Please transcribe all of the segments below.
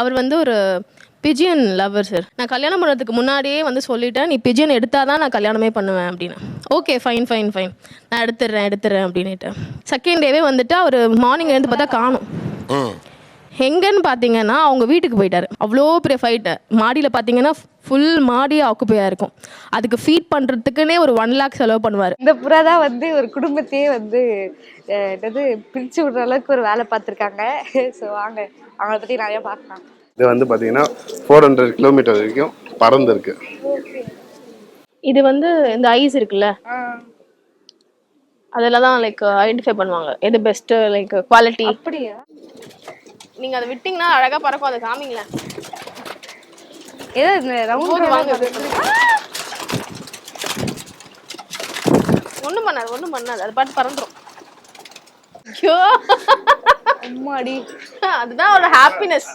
அவர் வந்து ஒரு pigeon lower sir நான் கல்யாணம் பண்ணுறதுக்கு முன்னாடியே வந்து சொல்லிட்டேன் நீ பிஜியன் எடுத்தால் தான் நான் கல்யாணமே பண்ணுவேன் அப்படின்னு. ஓகே ஃபைன் ஃபைன் ஃபைன் நான் எடுத்துடுறேன் எடுத்துடுறேன் அப்படின்ட்டு செகண்ட் டேவே வந்துட்டு அவர் மார்னிங் எழுந்து பார்த்தா காணும். ம். எங்கன்னு பார்த்தீங்கன்னா அவங்க வீட்டுக்கு போயிட்டாரு. அவ்வளோ பெரிய ஃபைட்டு மாடியில் பார்த்தீங்கன்னா ஃபுல் மாடியே ஆக்குப்பையாக இருக்கும். அதுக்கு ஃபீட் பண்ணுறதுக்குன்னே ஒரு ஒன் லேக் செலவு பண்ணுவார். இந்த புறா தான் வந்து ஒரு குடும்பத்தையே வந்து என்னது பிரிச்சு விடுற அளவுக்கு ஒரு வேலை பார்த்துருக்காங்க. ஸோ வாங்க அவங்கள பத்தி நிறைய பார்க்கலாம். இது வந்து பார்த்தீங்கன்னா ஃபோர் ஹண்ட்ரட் கிலோமீட்டர் வரைக்கும் பறந்துருக்கு இது வந்து இந்த ஐஸ் இருக்குல்ல? அதில் தான் லைக் ஐடென்டிஃபை பண்ணுவாங்க. எது பெஸ்ட்டு லைக் குவாலிட்டி அப்படியா? நீங்கள் அதை விட்டிங்கன்னா அழகாக பறக்கும் அதை காமிங்களேன். ஏதோ இந்த ரவுண்ட் வாங்க. ஒன்றும் பண்ணாது ஒன்றும் பண்ணாது. அது பாட்டு பறந்துரும். ஐயோ. அம்மாடி. அதுதான் ஒரு ஹாப்பினஸ்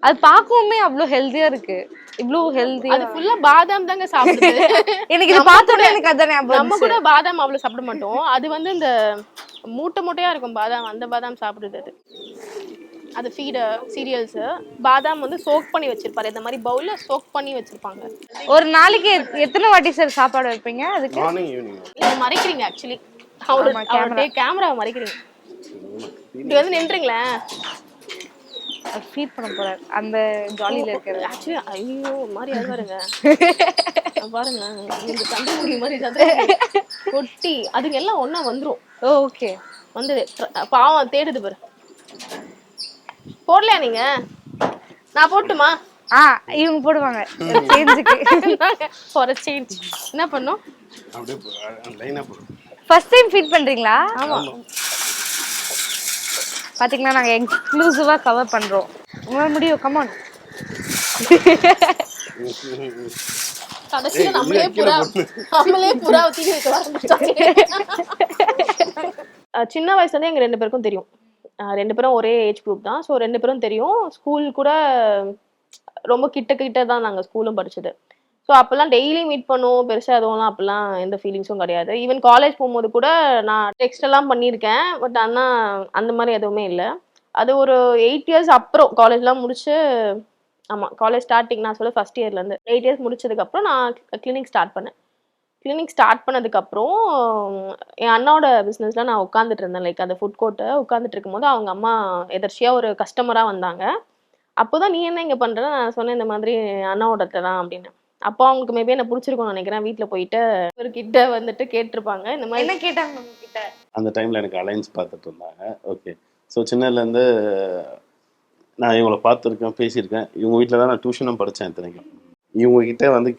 அது பார்க்கவுமே அவ்வளோ ஹெல்த்தியா இருக்கு. இவ்வளோ ஹெல்த்தியா அது ஃபுல்லா பாதாம் தாங்க சாப்பிடுது. எனக்கு இது பார்த்தோன்னே எனக்கு அதான் நம்ம கூட பாதாம் அவ்வளவு சாப்பிட மாட்டோம். அது வந்து இந்த மூட்டை மூட்டையா இருக்கும் பாதாம். அந்த பாதாம் சாப்பிடுது அது. அது ஃபீடு சீரியல்ஸ் பாதாம் வந்து சோக் பண்ணி வச்சிருப்பாரு. இந்த மாதிரி பவுல்ல சோக் பண்ணி வச்சிருப்பாங்க. ஒரு நாளைக்கு எத்- எத்தனை வாட்டி சார் சாப்பாடு வைப்பீங்க அதுக்கு? மார்னிங் ஈவினிங் மறைக்கிறீங்க ஆக்சுவலி அவரு கேமராவை மறைக்கிறீங்க. இப்படி வந்து நின்றுங்களேன் ஃபீட் பண்ண போறாரு அந்த ஜாலியில இருக்கிறது. ஆக்சுவலி ஐயோ மாதிரி அழுவாருங்க பாருங்க இந்த தண்டமுடி மாதிரி சதுரமுடி. கொட்டி அதுங்க எல்லாம் ஒண்ணா வந்துரும். ஓ ஓகே வந்தது. பாவம் தேடுது பாரு. போடலையா நீங்க? நான் போட்டுமா? ஆ இவங்க போடுவாங்க. சேஞ்சுக்கு ஃபார் சேஞ்ச் என்ன பண்ணும்? ஃபர்ஸ்ட் டைம் ஃபீட் பண்றீங்களா? ஆமா. பாத்தீங்களா நாங்க எக்ஸ்க்ளூசிவா கவர் பண்றோம். உங்களால முடியும் கமான் கடைசியில நம்மளே புறா நம்மளே புறா தூக்கி வைக்க சின்ன வயசுல இருந்தே எங்க ரெண்டு பேருக்கும் தெரியும். ரெண்டு பேரும் ஒரே ஏஜ் குரூப் தான். ஸோ ரெண்டு பேரும் தெரியும். ஸ்கூல் கூட ரொம்ப கிட்ட கிட்ட தான் நாங்கள் ஸ்கூலும் படிச்சது. ஸோ அப்போல்லாம் டெய்லி மீட் பண்ணுவோம். பெருசாக எதுவும்லாம் அப்போல்லாம் எந்த ஃபீலிங்ஸும் கிடையாது. ஈவன் காலேஜ் போகும்போது கூட நான் டெக்ஸ்ட் எல்லாம் பண்ணியிருக்கேன். பட் ஆனால் அந்த மாதிரி எதுவுமே இல்லை. அது ஒரு எயிட் இயர்ஸ் அப்புறம் காலேஜ்லாம் முடிச்சு ஆமாம் காலேஜ் ஸ்டார்டிங் நான் சொல்ல ஃபஸ்ட் இயர்லேருந்து எயிட் இயர்ஸ் முடிச்சதுக்கப்புறம் நான் கிளினிக் ஸ்டார்ட் பண்ணேன். கிளினிக் ஸ்டார்ட் பண்ணதுக்கப்புறம் என் அண்ணாவோட பிஸ்னஸில் நான் உட்காந்துட்டு இருந்தேன். லைக் அந்த ஃபுட் கோர்ட்டை உட்காந்துட்டு இருக்கும்போது அவங்க அம்மா எதர்ச்சியாக ஒரு கஸ்டமராக வந்தாங்க. அப்போ தான் நீ என்ன இங்கே பண்ணுற நான் சொன்னேன் இந்த மாதிரி அண்ணாவோட தான் அப்படின்னு. அப்போ அவங்களுக்கு மேபி என்ன பிடிச்சிருக்கும்னு நினைக்கிறேன். வீட்டில் போயிட்டு இவர்கிட்ட வந்துட்டு கேட்டிருப்பாங்க. இந்த மாதிரி என்ன கேட்டாங்க உங்ககிட்ட? அந்த டைமில் எனக்கு அலைன்ஸ் பார்த்துட்டு இருந்தாங்க. ஓகே ஸோ சின்னதுலேருந்து நான் இவங்கள பார்த்துருக்கேன் பேசியிருக்கேன். இவங்க வீட்டில் தான் நான் டியூஷனும் படித்தேன் இத்தனைக்கும். இவங்க கிட்ட வந்து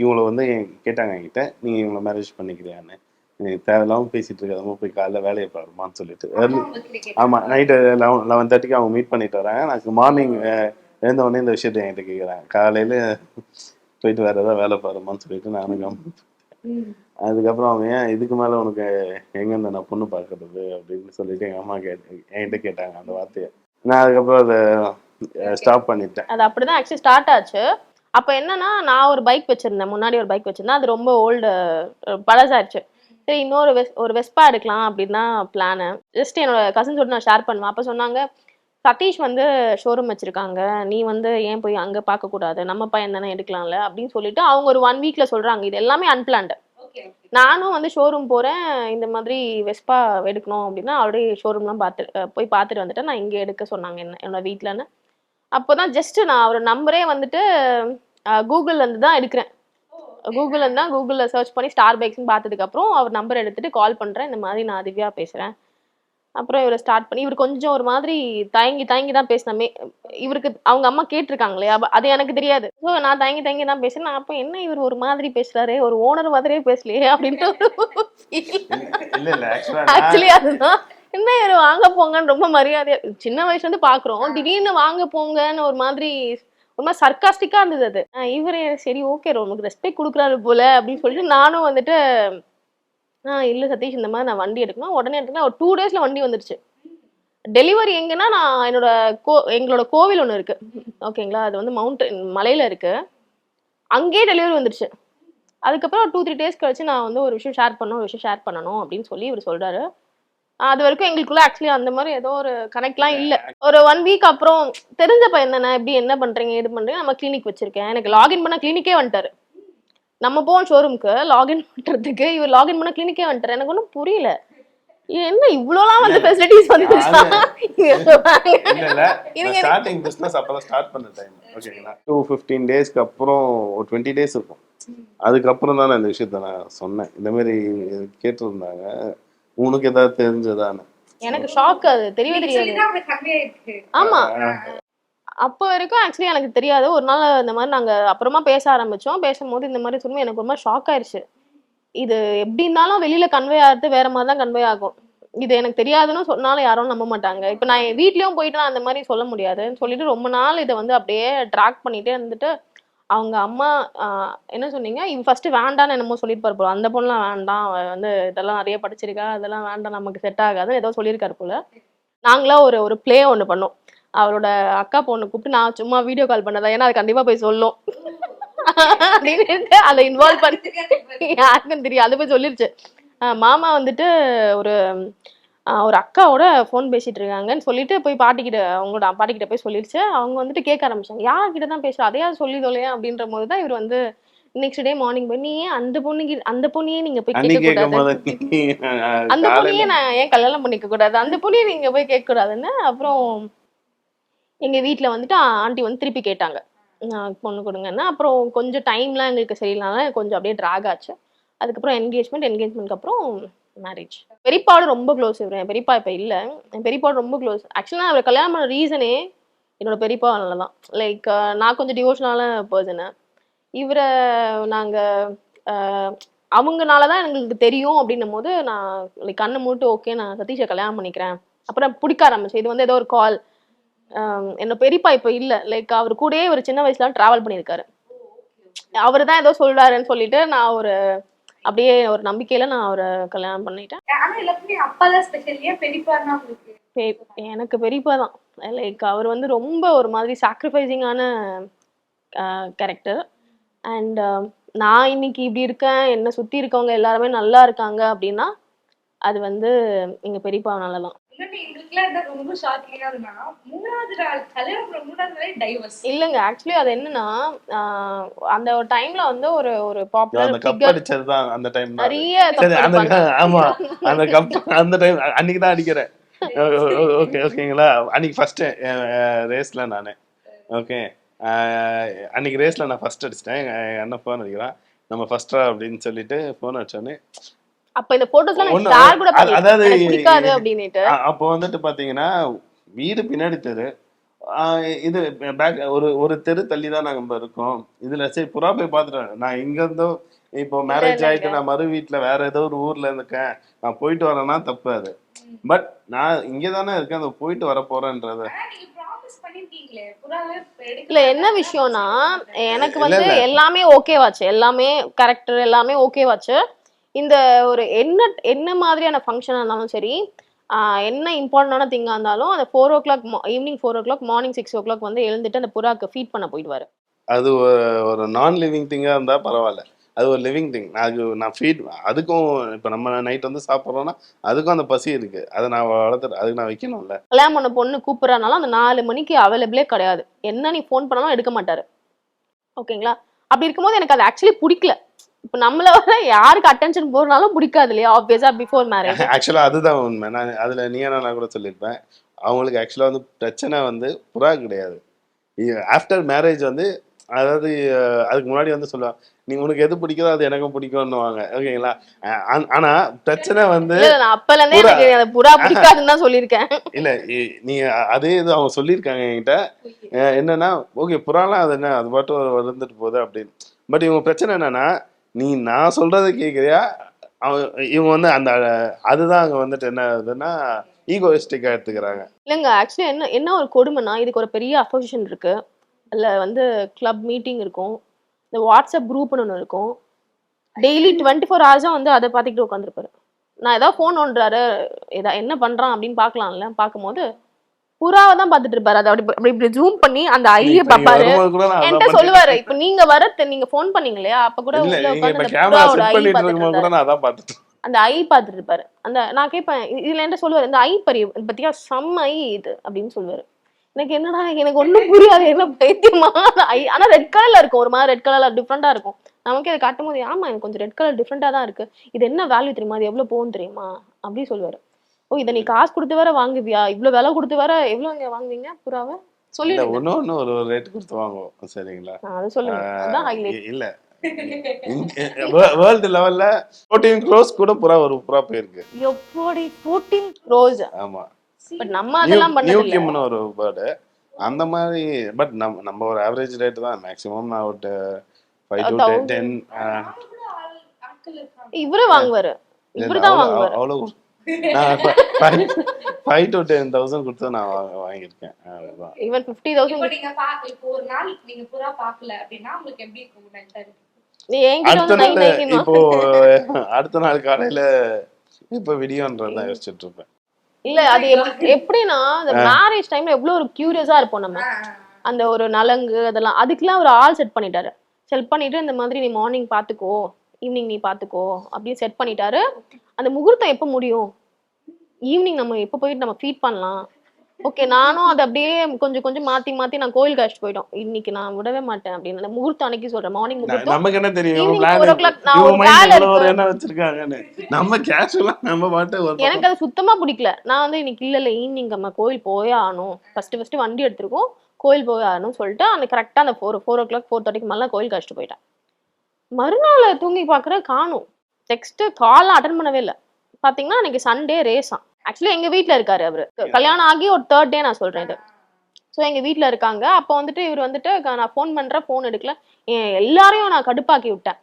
இவங்கள வந்து என் கேட்டாங்க என்கிட்ட நீங்கள் இவங்கள மேரேஜ் பண்ணிக்கிறியான்னு. எனக்கு தேவையில்லாமல் பேசிட்டு இருக்காதமா போய் காலைல வேலையை பாருமான்னு சொல்லிட்டு. ஏர்லி ஆமாம் நைட்டு லெவன் லெவன் தேர்ட்டிக்கு அவங்க மீட் பண்ணிட்டு வராங்க. எனக்கு மார்னிங் எழுந்த உடனே இந்த விஷயத்தை என்கிட்ட கேட்குறாங்க காலையில் போயிட்டு வேறு ஏதாவது வேலை பாருமான்னு சொல்லிட்டு நானும் கம்முனு அதுக்கப்புறம் அவங்க ஏன் இதுக்கு மேலே உனக்கு எங்கேருந்து நான் பொண்ணு பார்க்கறது அப்படின்னு சொல்லிட்டு எங்கள் அம்மா கேட்டு என்கிட்ட கேட்டாங்க அந்த வார்த்தையை. நான் அதுக்கப்புறம் அதை ஸ்டாப் பண்ணிட்டேன். அது அப்படிதான் ஆக்சுவலி ஸ்டார்ட் ஆச்சு. அப்போ என்னன்னா நான் ஒரு பைக் வச்சிருந்தேன். முன்னாடி ஒரு பைக் வச்சிருந்தேன். அது ரொம்ப ஓல்டு பழசாயிருச்சு. சரி இன்னொரு வெஸ் ஒரு வெஸ்பா எடுக்கலாம் அப்படின்னு பிளானு ஜஸ்ட் என்னோட கசின்ஸோட நான் ஷேர் பண்ணுவேன். அப்போ சொன்னாங்க சதீஷ் வந்து ஷோரூம் வச்சிருக்காங்க. நீ வந்து ஏன் போய் அங்கே பார்க்கக்கூடாது நம்ம பையன் தானே எடுக்கலாம்ல? அப்படின்னு சொல்லிட்டு அவங்க ஒரு ஒன் வீக்ல சொல்றாங்க. இது எல்லாமே அன்பிளான்டு நானும் வந்து ஷோரூம் போறேன். இந்த மாதிரி வெஸ்பா எடுக்கணும் அப்படின்னா ஆல்ரெடி ஷோரூம்லாம் பார்த்து போய் பார்த்துட்டு வந்துட்டேன். நான் இங்கே எடுக்க சொன்னாங்க என்ன என்னோட வீட்டிலன்னு அப்போதான் ஜஸ்ட் நான் ஒரு நம்பரே வந்துட்டு கூகுள்ல இருந்து தான் எடுக்கிறேன். கூகுள்ல இருந்து தான் கூகுளில் சர்ச் பண்ணி ஸ்டார் பைக்ஸ்னு பார்த்ததுக்கு அப்புறம் அவர் நம்பர் எடுத்துட்டு கால் பண்றேன். இந்த மாதிரி நான் திவ்யா பேசுறேன். அப்புறம் இவரை ஸ்டார்ட் பண்ணி இவர் கொஞ்சம் ஒரு மாதிரி தயங்கி தயங்கி தான் பேசினமே இவருக்கு அவங்க அம்மா கேட்டிருக்காங்களே அது எனக்கு தெரியாது. ஸோ நான் தயங்கி தயங்கி தான் பேசுறேன் நான் அப்போ என்ன இவர் ஒரு மாதிரி பேசுறாரு? ஒரு ஓனர் மாதிரியே பேசலையே? அப்படின்ட்டு ஆக்சுவலி அதுதான். என்ன இவர் வாங்க போங்கன்னு ரொம்ப மரியாதையா சின்ன வயசுல இருந்து பாக்குறோம். திடீர்னு வாங்க போங்கன்னு ஒரு மாதிரி ஒரு மாதிரி சர்க்காஸ்டிக்கா இருந்தது அது. இவரே சரி ஓகே உனக்கு ரெஸ்பெக்ட் கொடுக்குறாரு போல அப்படின்னு சொல்லிட்டு நானும் வந்துட்டு ஆஹ் இல்ல சதீஷ் இந்த மாதிரி நான் வண்டி எடுக்கணும். உடனே எடுக்கணும் ஒரு டூ டேஸ்ல வண்டி வந்துருச்சு. டெலிவரி எங்கன்னா நான் என்னோட கோ எங்களோட கோவில் ஒன்று இருக்கு. ஓகேங்களா அது வந்து மவுண்டன் மலையில இருக்கு. அங்கேயே டெலிவரி வந்துருச்சு. அதுக்கப்புறம் டூ த்ரீ டேஸ் கழிச்சு நான் வந்து ஒரு விஷயம் ஷேர் பண்ணணும் ஒரு விஷயம் ஷேர் பண்ணணும் அப்படின்னு சொல்லி இவர் சொல்றாரு. அது வரைக்கும் எங்களுக்குள்ள ஆக்சுவலி அந்த மாதிரி ஏதோ ஒரு கனெக்ட்லாம் இல்ல. ஒரு ஒன் வீக் அப்புறம் தெரிஞ்ச பையன் தானே எப்படி என்ன பண்றீங்க இது பண்றீங்க நம்ம கிளினிக் வச்சிருக்கேன். எனக்கு லாகின் பண்ண கிளினிக்கே வந்துட்டாரு. நம்ம போவோம் ஷோரூம்க்கு லாகின் பண்றதுக்கு இவர் லாகின் பண்ண கிளினிக்கே வந்துட்டாரு. எனக்கு ஒன்றும் புரியல. என்ன இவ்வளோலாம் வந்து ஃபெசிலிட்டிஸ் வந்துருச்சா இல்ல இல்ல. இருங்க. ஸ்டார்டிங் பிசினஸ் அப்பதான் ஸ்டார்ட் பண்ண டைம் ஓகேங்களா டூ ஃபிஃப்டீன் டேஸ்க்கு அப்புறம் ஒரு டுவெண்ட்டி டேஸ் இருக்கும். அதுக்கப்புறம் தான் நான் இந்த விஷயத்த நான் சொன்னேன். இந்த மாதிரி கேட்டிருந்தாங்க. உனக்கு ஏதாவது தெரிஞ்சதானே? எனக்கு ஷாக் அது. தெரியவே தெரியாது. ஆமா. அப்போ வரைக்கும் ஆக்சுவலி எனக்கு தெரியாது. ஒரு நாள் இந்த மாதிரி நாங்கள் அப்புறமா பேச ஆரம்பித்தோம் பேசும்போது இந்த மாதிரி சொல்லும்போது எனக்கு ரொம்ப ஷாக் ஆயிடுச்சு இது எப்படி இருந்தாலும் வெளியில் கன்வே ஆகிறது வேற மாதிரி தான் கன்வே ஆகும். இது எனக்கு தெரியாதுன்னு சொன்னாலும் யாரும் நம்ப மாட்டாங்க. இப்போ நான் என் வீட்லேயும் போயிட்டு நான் அந்த மாதிரி சொல்ல முடியாதுன்னு சொல்லிட்டு ரொம்ப நாள் இதை வந்து அப்படியே ட்ராக் பண்ணிகிட்டே இருந்துட்டு அவங்க அம்மா என்ன சொன்னீங்க? இவ ஃபஸ்ட்டு வேண்டான்னு என்னமோ சொல்லிட்டு போல. அந்த பொண்ணுலாம் வேண்டாம். வந்து இதெல்லாம் நிறைய படிச்சிருக்கா. அதெல்லாம் வேண்டாம். நமக்கு செட் ஆகாதுன்னு ஏதோ சொல்லியிருக்காரு போல. நாங்களாம் ஒரு ஒரு ப்ளே ஒன்று பண்ணோம். அவரோட அக்கா பொண்ணு கூப்பிட்டு நான் சும்மா வீடியோ கால் பண்ணதா? ஏன்னா அது கண்டிப்பா போய் சொல்லும். அதை இன்வால்வ் பண்ணி யாருக்கும் தெரியும் அது போய் சொல்லிருச்சு. மாமா வந்துட்டு ஒரு ஒரு அக்காவோட ஃபோன் பேசிட்டு இருக்காங்கன்னு சொல்லிட்டு போய் பாட்டிக்கிட்ட அவங்களோட பாட்டிக்கிட்ட போய் சொல்லிருச்சு. அவங்க வந்துட்டு கேட்க ஆரம்பிச்சாங்க. யார்கிட்ட தான் பேசுற? அதையாவது சொல்லி தொலையா? அப்படின்ற போது தான் இவர் வந்து நெக்ஸ்ட் டே மார்னிங் போய் நீ ஏன் அந்த பொண்ணுக்கு அந்த பொண்ணையே நீங்க போய் கேட்க கூடாது அந்த பொண்ணையே நான் ஏன் கல்யாணம் பண்ணிக்க கூடாது? அந்த பொண்ணையே நீங்க போய் கேட்க கூடாதுன்னு அப்புறம் எங்கள் வீட்டில் வந்துட்டு ஆண்டி வந்து திருப்பி கேட்டாங்க. நான் பொண்ணு கொடுங்கன்னு. அப்புறம் கொஞ்சம் டைம்லாம் எங்களுக்கு சரியில்லாம கொஞ்சம் அப்படியே ட்ராக் ஆச்சு. அதுக்கப்புறம் என்கேஜ்மெண்ட் என்கேஜ்மெண்ட்க்கு அப்புறம் மேரேஜ் பெரியப்பாவோட ரொம்ப க்ளோஸ் இவர். என் பெரியப்பா இப்போ இல்லை. என் பெரியப்பாவோட ரொம்ப க்ளோஸ் ஆக்சுவலாக அவர் கல்யாணம் பண்ண ரீசனே என்னோட பெரியப்பாவால தான். லைக் நான் கொஞ்சம் டிவோஷனால பர்சனு இவரை நாங்கள் அவங்கனால தான் எங்களுக்கு தெரியும் அப்படின்னும் போது நான் லைக் கண்ணை மூட்டு ஓகே நான் சதீஷை கல்யாணம் பண்ணிக்கிறேன். அப்புறம் பிடிக்க ஆரம்பிச்சு இது வந்து ஏதோ ஒரு கால் என்னோட பெரியப்பா இப்போ இல்லை. லைக் அவர் கூடயே ஒரு சின்ன வயசுல டிராவல் பண்ணியிருக்காரு. அவர் தான் ஏதோ சொல்றாருன்னு சொல்லிட்டு நான் ஒரு அப்படியே ஒரு நம்பிக்கையில நான் அவரை கல்யாணம் பண்ணிட்டேன். பெரியப்பா எனக்கு பெரியப்பா தான். லைக் அவர் வந்து ரொம்ப ஒரு மாதிரி சாக்ரிஃபைசிங்கான கேரக்டர் அண்ட் நான் இன்னைக்கு இப்படி இருக்கேன் என்னை சுற்றி இருக்கவங்க எல்லாருமே நல்லா இருக்காங்க அப்படின்னா அது வந்து எங்க பெரியப்பாவனால தான் இல்லைங்க ஆக்சுவலி அது என்னன்னா அந்த ஒரு டைம்ல வந்து ஒரு ஒரு அந்த பாப்புலர் கப் அடிச்சது அந்த டைம் நிறைய ஆமா அந்த கப் அந்த டைம் அன்னைக்கு தான் அடிக்கிறேன். ஓகே ஓகேங்களா அன்னைக்கு ஃபர்ஸ்ட் ரேஸ்ல நானு. ஓகே அன்னைக்கு ரேஸ்ல நான் ஃபர்ஸ்ட் அடிச்சிட்டேன். எங்க எங்க அண்ணன் ஃபோன் அடிக்கிறான். நம்ம ஃபர்ஸ்டா அப்படின்னு சொல்லிட்டு ஃபோன் அடிச்சோன்னே அப்ப இந்த போட்டோஸ்லாம் ஷேர் கூட அதாவது பிடிக்காது அப்படின்னுட்டு. அப்போ வந்துட்டு பாத்தீங்கன்னா வீடு பின்னாடி தெரு. இது பேக் ஒரு ஒரு தெரு தள்ளி தான் நாங்க இருக்கோம். இதுல சரி புறா போய் பாத்துட்டேன் நான் இங்க இருந்தோ இப்போ மேரேஜ் ஆயிட்டு நான் மறு வீட்டுல வேற ஏதோ ஒரு ஊர்ல இருக்கேன் நான் போயிட்டு வரேன்னா தப்பு அது. பட் நான் இங்க தானே இருக்கேன். அந்த போயிட்டு வர போறேன்றது. இல்ல என்ன விஷயம்னா எனக்கு வந்து. எல்லாமே ஓகேவாச்சு எல்லாமே கரெக்டர் எல்லாமே ஓகேவாச்சு இந்த ஒரு என்ன என்ன மாதிரியான ஃபங்க்ஷனாக இருந்தாலும் சரி என்ன இம்பார்ட்டண்டான திங்காக இருந்தாலும் அந்த four o'clock evening four o'clock morning six o'clock வந்து எழுந்துட்டு அந்த புறாக்கு ஃபீட் பண்ண போயிடுவாரு. அது ஒரு- நான் லிவிங் திங்கா இருந்தா பரவாயில்ல. அது ஒரு லிவிங் திங் அது நான் ஃபீட் அதுக்கும் இப்போ நம்ம நைட் வந்து சாப்பிட்றோன்னா அதுக்கும் அந்த பசி இருக்கு. அதை நான் வளர்த்துட்டு அதுக்கு நான் வைக்கணும்ல. கல்யாணம் பண்ண பொண்ணு கூப்பிட்றனால அந்த நாலு மணிக்கு அவைலபிளே கிடையாது. என்ன நீ ஃபோன் பண்ணாலும் எடுக்க மாட்டாரு. ஓகேங்களா? அப்படி இருக்கும்போது எனக்கு அது ஆக்சுவலி பிடிக்கல. இப்போ நம்மள யாருக்கு அட்டென்ஷன் போறனாலும் பிடிக்காது இல்லையா? ஆப்வியஸா பிஃபோர் மேரேஜ் ஆக்சுவலாக அதுதான் உண்மை. நான் அதில் நீ நான் கூட சொல்லியிருப்பேன். அவங்களுக்கு ஆக்சுவலாக வந்து பிரச்சனை வந்து புறா கிடையாது. ஆஃப்டர் மேரேஜ் வந்து அதாவது அதுக்கு முன்னாடி வந்து சொல்லுவாங்க நீ உனக்கு எது பிடிக்குதோ அது எனக்கும் பிடிக்கும்னுவாங்க. ஓகேங்களா ஆன- பிரச்சனை வந்து அப்பல இருந்தே புறா. பிடிக்காதுன்னு தான் சொல்லியிருக்கேன். இல்ல நீ அதே இது அவங்க சொல்லியிருக்காங்க என்கிட்ட. என்னன்னா ஓகே புறாலாம் அது என்ன? அது பாட்டு வந்துட்டு போகுது அப்படின்னு. பட் இவங்க பிரச்சனை என்னன்னா நீ நான் சொல்றதை கேட்குறியா அவன் இவங்க வந்து அந்த அதுதான் அங்க வந்துட்டு என்ன ஆகுதுன்னா ஈகோயிஸ்டிக்கா எடுத்துக்கிறாங்க. இல்லைங்க ஆக்சுவலி என்ன என்ன ஒரு கொடுமைனா இதுக்கு ஒரு பெரிய அசோசியேஷன் இருக்கு. அதுல வந்து கிளப் மீட்டிங் இருக்கும். இந்த வாட்ஸ்அப் குரூப்னு ஒன்று இருக்கும். டெய்லி டுவெண்ட்டி ஃபோர் ஹவர்ஸும் வந்து அதை பார்த்துக்கிட்டு உட்காந்துருப்பாரு நான் ஏதாவது ஃபோன் ஒன்றாரு ஏதா என்ன பண்றான் அப்படின்னு பார்க்கலாம்ல பார்க்கும்போது புறாவை தான் பார்த்துட்டு இருப்பாரு. அதை அப்படி இப்படி ஜூம் பண்ணி அந்த ஐய அதான் என்கிட்ட சொல்லுவாரு. இப்ப நீங்க வர நீங்க ஃபோன் பண்ணீங்க இல்லையா அப்ப கூட உள்ள அந்த ஐ பார்த்துட்டு இருப்பாரு. அந்த நான் கேட்பேன் இதுல என்ன சொல்லுவாரு இந்த ஐ பரி பத்தியா செம்ம ஐ இது அப்படின்னு சொல்லுவாரு. எனக்கு என்னடா எனக்கு ஒண்ணும் புரியாது என்ன பைத்தியமா? ஐ ஆனா ரெட் கலர்ல இருக்கும் ஒரு மாதிரி ரெட் கலர்ல டிஃப்ரெண்டா இருக்கும். நமக்கு அதை காட்டும் போது ஆமா எனக்கு கொஞ்சம் ரெட் கலர் டிஃப்ரெண்டா தான் இருக்கு. இது என்ன வேல்யூ தெரியுமா? அது எவ்வளவு போகும் தெரியுமா? அப்படி சொல்லுவாரு. ஓ இதை நீ காசு கொடுத்து வேற வாங்குவியா? இவ்வளவு விலை கொடுத்து வேற எவ்வளவுங்க வாங்குவீங்க புறாவை? சொல்லிடுங்க. ஒண்ணு ஒண்ணு ஒரு ரேட் கொடுத்து வாங்குவோம். சரிங்களா? அது சொல்லுங்க. இல்ல. வேர்ல்டு லெவல்ல ஃபோர்டீன் க்ரோஸ் கூட புறா ஒரு புறா போயிருக்கு. எப்படி? ஃபோர்டீன் ரோஸ் ஆமா. பட் நம்ம அதெல்லாம் பண்ணது இல்ல நியூக்கியம்னு ஒரு பேர்டு அந்த மாதிரி பட் நம்ம நம்ம ஒரு ஆவரேஜ் ரேட் தான். மேக்ஸிமம் நான் ஒரு ஃபைவ் டு thousand. டென் இவரு வாங்குவாரு. இவருதான் வாங்குவாரு. அவ்வளோ நான் ஃபைவ் டு டென் தௌசண்ட் கொடுத்து நான் வா- வாங்கியிருக்கேன். அவ்வளவுதான். ஈவன் ஃபிஃப்டி இப்போ தௌசண்ட் நீங்க பா இப்போ ஒரு நாள் நீங்க புறா பார்க்கல அப்படின்னா உங்களுக்கு எப்படி இருக்கும் mentality? நீ என்கிட்ட அடுத்த வந்து நை நாள் நைக்கணும் இப்போ அடுத்த நாள் காலையில இப்ப விடியோன்றதான் யோசிச்சுட்டு இருப்பேன். இல்ல அது எப்- எப்படின்னா அந்த மேரேஜ் டைம்ல எவ்வளவு ஒரு கியூரியஸா இருப்போம் நம்ம. அந்த ஒரு நலங்கு அதெல்லாம் அதுக்கெல்லாம் ஒரு ஆள் செட் பண்ணிட்டாரு. செட் பண்ணிட்டு இந்த மாதிரி நீ மார்னிங் பாத்துக்கோ ஈவினிங் நீ பாத்துக்கோ அப்படின்னு செட் பண்ணிட்டாரு. அந்த முகூர்த்தம் எப்ப முடியும்? ஈவினிங் நம்ம எப்ப போயிட்டு நம்ம ஃபீட் பண்ணலாம்? ஓகே நானும் அதை அப்படியே கொஞ்சம் கொஞ்சம் மாத்தி மாத்தி நான் கோயிலுக்கு அழைச்சிட்டு போயிட்டோம். இன்னைக்கு நான் விடவே மாட்டேன் அப்படின்னு. அந்த முகூர்த்தம் அன்னைக்கு சொல்றேன். மார்னிங் முகூர்த்தம். நமக்கு என்ன தெரியும். என்ன வச்சிருக்காங்கன்னு. நம்ம கேஷுவலா நம்ம பாட்டு எனக்கு அது சுத்தமா பிடிக்கல. நான் வந்து இன்னைக்கு இல்ல இல்ல ஈவினிங் நம்ம கோயில் போயே ஆகணும். ஃபர்ஸ்ட் ஃபர்ஸ்ட் வண்டி எடுத்திருக்கோம். கோயில் போய் ஆகணும்னு சொல்லிட்டு அந்த கரெக்டா அந்த four four o'clock four தேர்ட்டிக்கு மேல கோயில் கழிச்சிட்டு போயிட்டேன். மறுநாள் தூங்கி பாக்குற காணும். டெக்ஸ்ட் கால் அட்டன் பண்ணவே இல்லை. பாத்தீங்கன்னா அன்னைக்கு சண்டே ரேஸா ஆக்சுவலி எங்க வீட்ல இருக்காரு அவரு. கல்யாணம் ஆகி ஒரு தேர்ட் டே நான் சொல்றேன் இது. ஸோ எங்க வீட்ல இருக்காங்க. அப்போ வந்துட்டு இவர் வந்துட்டு நான் ஃபோன் பண்றேன் ஃபோன் எடுக்கல. எல்லாரையும் நான் கடுப்பாக்கி விட்டேன்.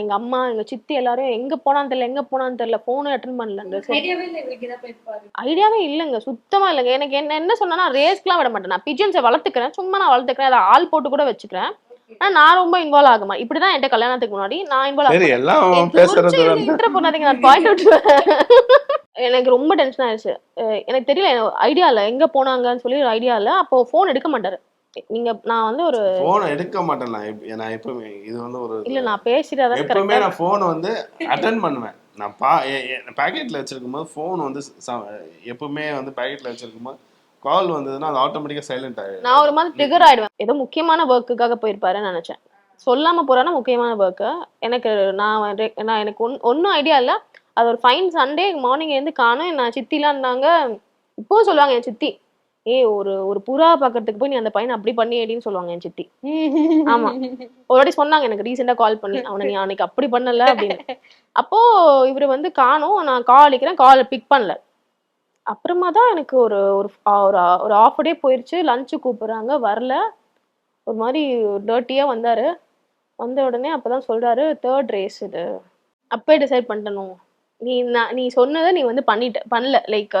எங்க அம்மா எங்க சித்தி எல்லாரையும் எங்க போனான்னு தெரியல எங்க போனான்னு தெரியல ஃபோனும் அட்டன் பண்ணல ஐடியாவே இல்லைங்க. சுத்தமா இல்லைங்க. எனக்கு என்ன என்ன சொன்னா ரேஸ்க்குலாம் விட மாட்டேன். நான் பிஜன்ஸை வளர்த்துக்கிறேன். சும்மா நான் வளர்த்துக்கிறேன். அதை ஆள் போட்டு கூட வச்சுக்கிறேன். நான் ரொம்ப இன்வால்வ் ஆக மாட்டேன் இப்படிதான் என்கிட்ட கல்யாணத்துக்கு முன்னாடி நான் இன்வால்வ் சரி எல்லாம் பேசுறது வந்து இன்டர் பண்ணாதீங்க நான் பாயிண்ட் அவுட் எனக்கு ரொம்ப டென்ஷன் ஆயிடுச்சு. எனக்கு தெரியல ஐடியா இல்ல. எங்க போனாங்கன்னு சொல்லி ஐடியா இல்ல. அப்போ ஃபோன் எடுக்க மாட்டாரு. நீங்க நான் வந்து ஒரு போன் எடுக்க மாட்டேன் நான். எப்ப- நான் எப்பவுமே இது வந்து ஒரு இல்ல நான் பேசிட்டாதான் எப்பவுமே நான் போன் வந்து அட்டன் பண்ணுவேன். நான் பா பேக்கெட்ல வச்சிருக்கும் போது ஃபோன் வந்து எப்பவுமே வந்து பேக்கெட்ல வச்சிருக்கும் போது கால் வந்ததுன்னா அது ஆட்டோமேட்டிக்கா சைலண்ட் ஆயிடும். நான் ஒரு மாதிரி ட்ரிகர் ஆயிடுவேன். ஏதோ முக்கியமான ஒர்க்குக்காக போயிருப்பாருன்னு நினைச்சேன். சொல்லாம போறானா முக்கியமான ஒர்க்கு எனக்கு நான் நான் எனக்கு ஒன் ஒன்றும் ஐடியா இல்லை. அது ஒரு ஃபைன் சண்டே மார்னிங் எழுந்து காணும். நான் சித்திலாம் இருந்தாங்க. இப்போவும் சொல்லுவாங்க என் சித்தி ஏய் ஒரு ஒரு புறா பாக்குறதுக்கு போய் நீ அந்த பையனை அப்படி பண்ணியடின்னு சொல்லுவாங்க என் சித்தி. ஆமா. ஒரு வாட்டி சொன்னாங்க எனக்கு ரீசெண்டா கால் பண்ணி. அவனை நீ அன்னைக்கு அப்படி பண்ணல அப்படின்னு. அப்போ இவரு வந்து காணும். நான் கால் அடிக்கிறேன். கால் பிக் பண்ணல. அப்புறமா தான் எனக்கு ஒரு ஒரு ஒரு ஒரு ஆஃப் டே போயிடுச்சு லஞ்சு கூப்பிட்றாங்க. வரல. ஒரு மாதிரி டர்ட்டியாக வந்தார். வந்த உடனே அப்போ தான் சொல்கிறாரு தேர்ட் ரேஸ் இது. அப்போ டிசைட் பண்ணணும் நீ நான் நீ சொன்னதை நீ வந்து பண்ணிட்ட பண்ணல. லைக்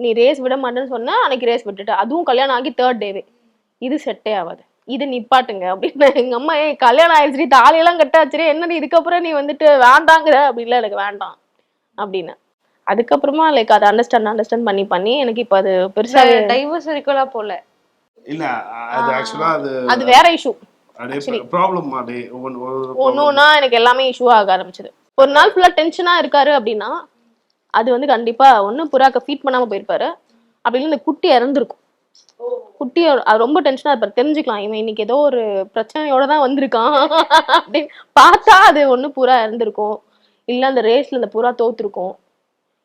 நீ ரேஸ் விட மாட்டேன்னு சொன்னால் அன்னைக்கு ரேஸ் விட்டுட்ட. அதுவும் கல்யாணம் ஆகி தேர்ட் டேவே இது செட்டே ஆகாது. இது நிப்பாட்டுங்க. அப்படின்னு எங்கள் அம்மா ஏன் கல்யாணம் ஆயிடுச்சு தாலியெல்லாம் கட்டாச்சு என்னடி இதுக்கப்புறம் நீ வந்துட்டு வேண்டாங்கிற? அப்படின்லாம் எனக்கு வேண்டாம். அப்படின்னு. அதுக்கப்புறமா லைக் அதை அண்டர்ஸ்டாண்ட் அண்டர்ஸ்டாண்ட் பண்ணி பண்ணி எனக்கு இப்போ அது பெருசா டைவர்ஸ் வரைக்கும்லாம் போல. இல்ல அது ஆக்சுவலா அது அது வேற இஷ்யூ ப்ராப்ளம் ஒன்று ஒன்றா எனக்கு எல்லாமே இஷ்யூ ஆக ஆரம்பிச்சது. ஒரு நாள் ஃபுல்லா டென்ஷனா இருக்காரு அப்படின்னா அது வந்து கண்டிப்பா ஒண்ணு புறாக்க ஃபீட் பண்ணாம போயிருப்பாரு. அப்படி இல்லை இந்த குட்டி இறந்துருக்கும். குட்டி அது ரொம்ப டென்ஷனா இருப்பாரு. தெரிஞ்சுக்கலாம் இவன் இன்னைக்கு ஏதோ ஒரு பிரச்சனையோட தான் வந்திருக்கான். அப்படின்னு பார்த்தா அது ஒண்ணு புறா இறந்திருக்கும். இல்ல அந்த ரேஸ்ல அந்த புறா தோத்துருக்கும்.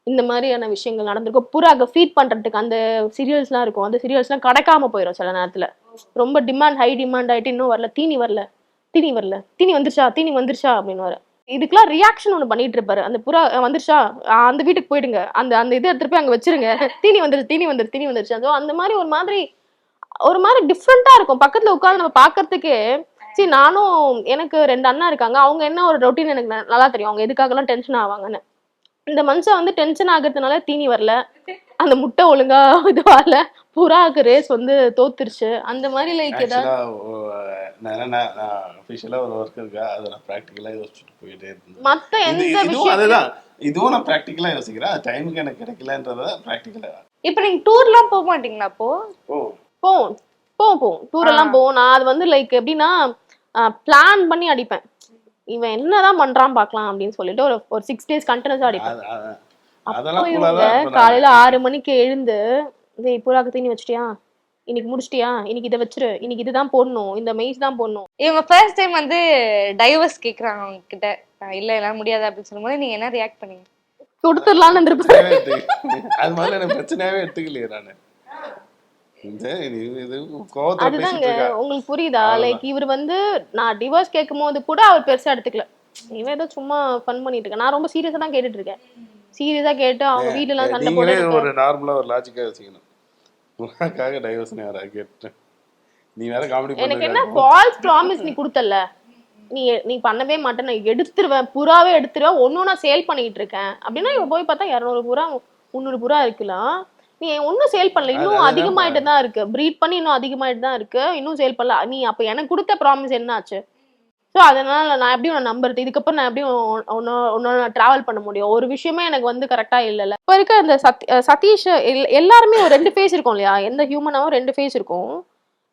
இந்த மாதிரியான விஷயங்கள் நடந்திருக்கும். அங்கே ஃபீட் பண்றதுக்கு அந்த சீரியல்ஸ்லாம் இருக்கும். அந்த சீரியல்ஸ்லாம் கிடைக்காம போயிடும் சில நேரத்துல. ரொம்ப டிமாண்ட் ஹை டிமாண்ட் ஆயிட்டு இன்னும் வரல. தீனி வரல. தீனி வரல. தீனி வந்துருச்சா? தீனி வந்துருச்சா? அப்படின்னு வர இதுக்கெல்லாம் ரியாக்ஷன் ஒன்று பண்ணிட்டு இருப்பாரு. அந்த புறா வந்துருச்சா? அந்த வீட்டுக்கு போயிடுங்க. அந்த அந்த இதை எடுத்துட்டு போய் அங்க வச்சிருங்க. தீனி வந்துருச்சு தீனி வந்துருச்சு தீனி வந்துருச்சு. அதோ அந்த மாதிரி ஒரு மாதிரி ஒரு மாதிரி டிஃப்ரெண்டா இருக்கும். பக்கத்துல உட்காந்து நம்ம பார்க்கறதுக்கு சரி நானும் எனக்கு ரெண்டு அண்ணா இருக்காங்க. அவங்க என்ன ஒரு ரொட்டீன் எனக்கு நல்லா தெரியும். அவங்க எதுக்காகலாம் டென்ஷன் ஆவாங்கன்னு. இந்த மனுஷன் வந்து டென்ஷன் ஆகுறதுனால தீனி வரல. அந்த முட்டை ஒழுங்கா இது வரல. புறாக்கு ரேஸ் வந்து தோத்துருச்சு. அந்த மாதிரி லைக் ஏதாவது ஒரு ஒர்க் இருக்கா? அதை நான் ப்ராக்டிக்கலா யோசிச்சுட்டு போயிட்டே இருந்தேன். மத்த இது எந்த விஷயம் அதுதான். இதுவும் நான் ப்ராக்டிக்கலா யோசிக்கிறேன். டைமுக்கு எனக்கு கிடைக்கலன்றத ப்ராக்டிக்கலா இப்ப நீங்க டூர்லாம் போக மாட்டீங்களா அப்போ? ஓ. போவோம். போவோம் போவோம். டூர் எல்லாம் போவோம். நான் அது வந்து லைக் எப்படின்னா பிளான் பண்ணி அடிப்பேன். இவன் என்னதான் பண்றான் பார்க்கலாம் அப்படின்னு சொல்லிட்டு ஒரு ஒரு சிக்ஸ் டேஸ் கண்டினியூஸா அடிப்பேன். அப்போ இவங்க காலையில ஆறு மணிக்கு எழுந்து டேய் புறாக்கு தீனி வச்சிட்டியா? இன்னைக்கு முடிச்சிட்டியா? இன்னைக்கு இதை வச்சிரு. இன்னைக்கு இதுதான் போடணும். இந்த மெய்ஸ் தான் போடணும். இவங்க ஃபர்ஸ்ட் டைம் வந்து டைவர்ஸ் கேக்குறாங்க அவங்க கிட்ட இல்ல எல்லாம் முடியாது அப்படின்னு சொல்லும்போது நீங்க என்ன ரியாக்ட் பண்ணீங்க? பிரச்சனையாவே எடுத்துக்க- அது மாதிரி எனக்கு பிரச்சனையாவே எடுத்துக்கலையே நானு இந்த இது- இது கோவத்துல அதுதாங்க பேசிட்டு இருக்கா உங்களுக்கு புரியுதா. லைக் இவர் வந்து நான் டிவோர்ஸ் கேட்கும் போது கூட அவர் பெருசா எடுத்துக்கல. இவன் ஏதோ சும்மா ஃபன் பண்ணிட்டு இருக்கேன் நான் ரொம்ப சீரியஸா தான் கேட்டுட்டு இருக்கேன். சீரியஸா கேட்டு அவங்க வீட்டுல எல்லாம் சண்டை போட்டு ஒரு நார்மலா ஒரு லாஜிக்கா வச்சுக்கணும் உனக்காக டைவர்ஸ் யாரா கேட்டேன் நீ வேற காமெடி எனக்கு என்ன ஃபால்ஸ் ப்ராமிஸ் நீ கொடுத்தல நீ நீ பண்ணவே மாட்டேன் நான் எடுத்துருவேன். புறாவே எடுத்துருவேன். ஒன்னும் நான் சேல் பண்ணிட்டு இருக்கேன். அப்படின்னா இவ போய் பார்த்தா இரநூறு புறா முந்நூறு புறா இருக்கலாம். நீ ஒன்னும் சேல் பண்ணல. இன்னும் அதிகமாயிட்டு தான் இருக்கு. ப்ரீட் பண்ணி இன்னும் அதிகமாயிட்டு தான் இருக்கு. இன்னும் சேல் பண்ணல. நீ அப்ப எனக்கு கொடுத்த ப்ராமிஸ் என்ன ஆச்சு ஸோ அதனால நான் எப்படி உன்னை நம்புறது. இதுக்கப்புறம் நான் எப்படி ஒன்னோட டிராவல் பண்ண முடியும். ஒரு விஷயமே எனக்கு வந்து கரெக்டா இல்லைல்ல. இப்போ இருக்க இந்த சத் சதீஷ் எல்- எல்லாருமே ஒரு ரெண்டு ஃபேஸ் இருக்கும் இல்லையா? எந்த ஹியூமனாவும் ரெண்டு ஃபேஸ் இருக்கும்.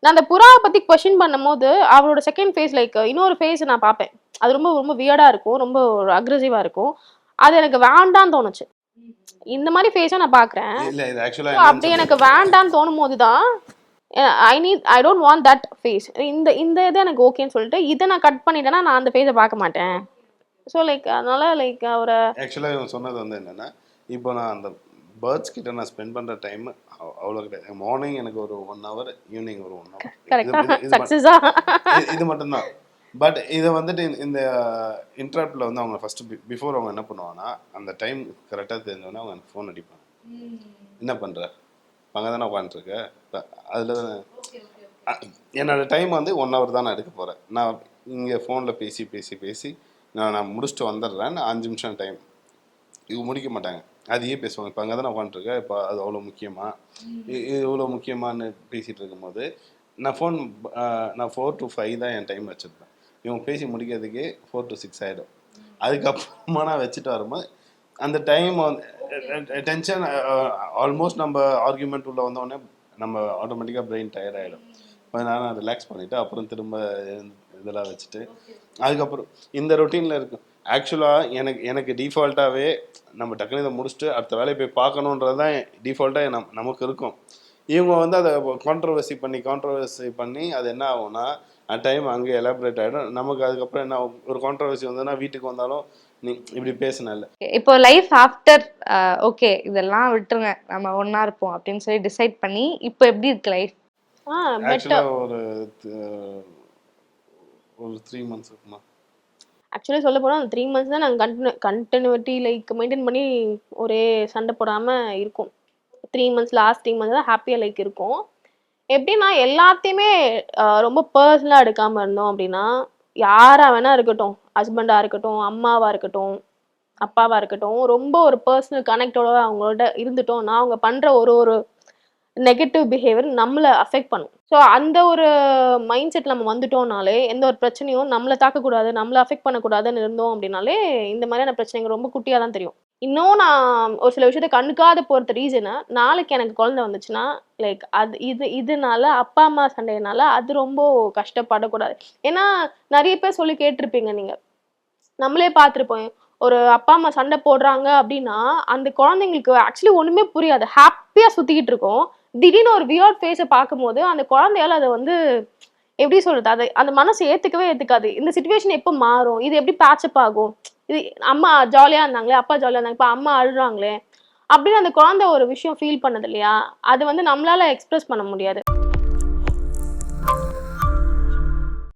நான் அந்த புறாவை பத்தி கொஸ்டின் பண்ணும்போது அவரோட செகண்ட் ஃபேஸ் லைக் இன்னொரு ஃபேஸ் நான் பார்ப்பேன். அது ரொம்ப ரொம்ப வியர்டா இருக்கும். ரொம்ப ஒரு அக்ரெசிவா இருக்கும். அது எனக்கு வேண்டான்னு தோணுச்சு. இந்த மாதிரி ஃபேஸை நான் பார்க்கறேன் அப்படி எனக்கு வேண்டான்னு தோணும் போது தான் I need I don't want that face இந்த இந்த இது எனக்கு ஓகேன்னு சொல்லிட்டு இதை நான் கட் பண்ணிட்டேன்னா நான் அந்த ஃபேஸை பார்க்க மாட்டேன். ஸோ லைக் அதனால லைக் அவரை ஆக்சுவலா இவன் சொன்னது வந்து என்னன்னா இப்போ நான் அந்த பேர்ட்ஸ் கிட்ட நான் ஸ்பெண்ட் பண்ற டைம் அவ்வளோ கிடையாது. மார்னிங் எனக்கு ஒரு ஒன் ஹவர் ஈவினிங் ஒரு ஒன் ஹவர் இது மட்டும்தான். பட் இதை வந்துட்டு இந்த- இன்டர்ப்டில் வந்து அவங்க ஃபர்ஸ்ட் பிஃபோர் அவங்க என்ன பண்ணுவாங்கன்னா அந்த டைம் கரெக்டாக தெரிஞ்சோடனே அவங்க எனக்கு ஃபோன் அடிப்பாங்க. என்ன பண்ற? அங்கே தானே? உட்காந்துருக்க அதில் என்னோட டைம் வந்து ஒன் ஹவர் தான் நான் எடுக்க போகிறேன் நான் இங்கே ஃபோனில் பேசி பேசி பேசி நான் நான் முடிச்சுட்டு வந்துடுறேன் நான் அஞ்சு நிமிஷம் டைம் இவங்க முடிக்க மாட்டாங்க. அதையே பேசுவாங்க. இப்போ அங்கே தான் உட்காந்துருக்க இப்போ அது அவ்வளோ முக்கியமா? இ- இது இவ்வளோ முக்கியமான்னு பேசிகிட்டு இருக்கும்போது நான் ஃபோன் நான் ஃபோர் டு ஃபைவ் தான் என் டைம் வச்சுருப்பேன். இவங்க பேசி முடிக்கிறதுக்கே ஃபோர் டு சிக்ஸ் ஆகிடும் அதுக்கப்புறமா நான் வச்சுட்டு வரும்போது அந்த டைம் வந்து டென்ஷன் ஆல்மோஸ்ட் நம்ம ஆர்குமெண்ட் உள்ள வந்தோடனே நம்ம ஆட்டோமேட்டிக்காக பிரெயின் டயர்ட் ஆகிடும் கொஞ்ச நேரம் ரிலாக்ஸ் பண்ணிவிட்டு அப்புறம் திரும்ப இதெல்லாம் வச்சுட்டு அதுக்கப்புறம் இந்த ரொட்டீனில் இருக்கும் ஆக்சுவலாக எனக்கு எனக்கு டிஃபால்ட்டாகவே நம்ம டக்குனு இதை முடிச்சுட்டு அடுத்த வேலையை போய் பார்க்கணுன்றது தான் டிஃபால்ட்டாக நம் நமக்கு இருக்கும். இவங்க வந்து அதை கான்ட்ரவர்சி பண்ணி கான்ட்ரவர்சி பண்ணி அது என்ன ஆகும்னா அந்த டைம் அங்கே எலாபரேட் ஆகிடும் நமக்கு அதுக்கப்புறம் என்ன? ஒரு கான்ட்ரவர்சி வந்ததுன்னா வீட்டுக்கு வந்தாலும் நீ இப்படி பேசினல இப்போ லைஃப் ஆஃப்டர் ஓகே இதெல்லாம் விட்டுருங்க. நம்ம ஒண்ணா இருப்போம் அப்படின்னு சொல்லி டிசைட் பண்ணி இப்போ எப்படி இருக்கு லைஃப் ஆக்சுவலாக ஒரு ஒரு த்ரீ மந்த்ஸ் இருக்குமா? ஆக்சுவலி சொல்ல போனால் அந்த த்ரீ மந்த்ஸ் தான் நாங்கள் கண்டினியூ கண்டினியூட்டி லைக் மெயின்டைன் பண்ணி ஒரே சண்டை போடாமல் இருக்கும். Three months last three months தான் ஹாப்பியாக லைக் இருக்கும். எப்படின்னா எல்லாத்தையுமே ரொம்ப பர்சனலாக எடுக்காமல் இருந்தோம் அப்படின்னா யாராக வேணா இருக்கட்டும். ஹஸ்பண்டாக இருக்கட்டும் அம்மாவாக இருக்கட்டும் அப்பாவாக இருக்கட்டும் ரொம்ப ஒரு பர்சனல் கனெக்டோட அவங்களோட இருந்துட்டோம்னா அவங்க பண்ணுற ஒரு ஒரு நெகட்டிவ் பிஹேவியர் நம்மளை அஃபெக்ட் பண்ணும். ஸோ அந்த ஒரு மைண்ட் செட் நம்ம வந்துட்டோம்னாலே எந்த ஒரு பிரச்சனையும் நம்மளை தாக்கக்கூடாது நம்மளை அஃபெக்ட் பண்ணக்கூடாதுன்னு இருந்தோம் அப்படின்னாலே இந்த மாதிரியான பிரச்சனைகள் ரொம்ப குட்டியாக தான் தெரியும். இன்னும் நான் ஒரு சில விஷயத்த கண்டுக்காத போகிறது ரீசனு நாளைக்கு எனக்கு குழந்தை வந்துச்சுன்னா லைக் அது இது இதனால அப்பா அம்மா சண்டையினால அது ரொம்ப கஷ்டப்படக்கூடாது. ஏன்னா நிறைய பேர் சொல்லி கேட்டிருப்பீங்க நீங்கள் நம்மளே பார்த்துருப்போம். ஒரு அப்பா அம்மா சண்டை போடுறாங்க அப்படின்னா அந்த குழந்தைங்களுக்கு ஆக்சுவலி ஒன்றுமே புரியாது. ஹாப்பியாக சுற்றிக்கிட்டு இருக்கும். திடீர்னு ஒரு வியர்ட் ஃபேஸை பார்க்கும்போது அந்த குழந்தையால அதை வந்து எப்படி சொல்கிறது அதை அந்த மனசு ஏற்றுக்கவே ஏற்றுக்காது இந்த சுச்சுவேஷன் எப்போ மாறும்? இது எப்படி பேச்சப் ஆகும்? இது அம்மா ஜாலியா இருந்தாங்களே அப்பா ஜாலியா இருந்தாங்க இப்போ அம்மா அழுறாங்களே அப்படின்னு அந்த குழந்தை ஒரு விஷயம் ஃபீல் பண்ணது இல்லையா அது வந்து நம்மளால எக்ஸ்பிரஸ் பண்ண முடியாது.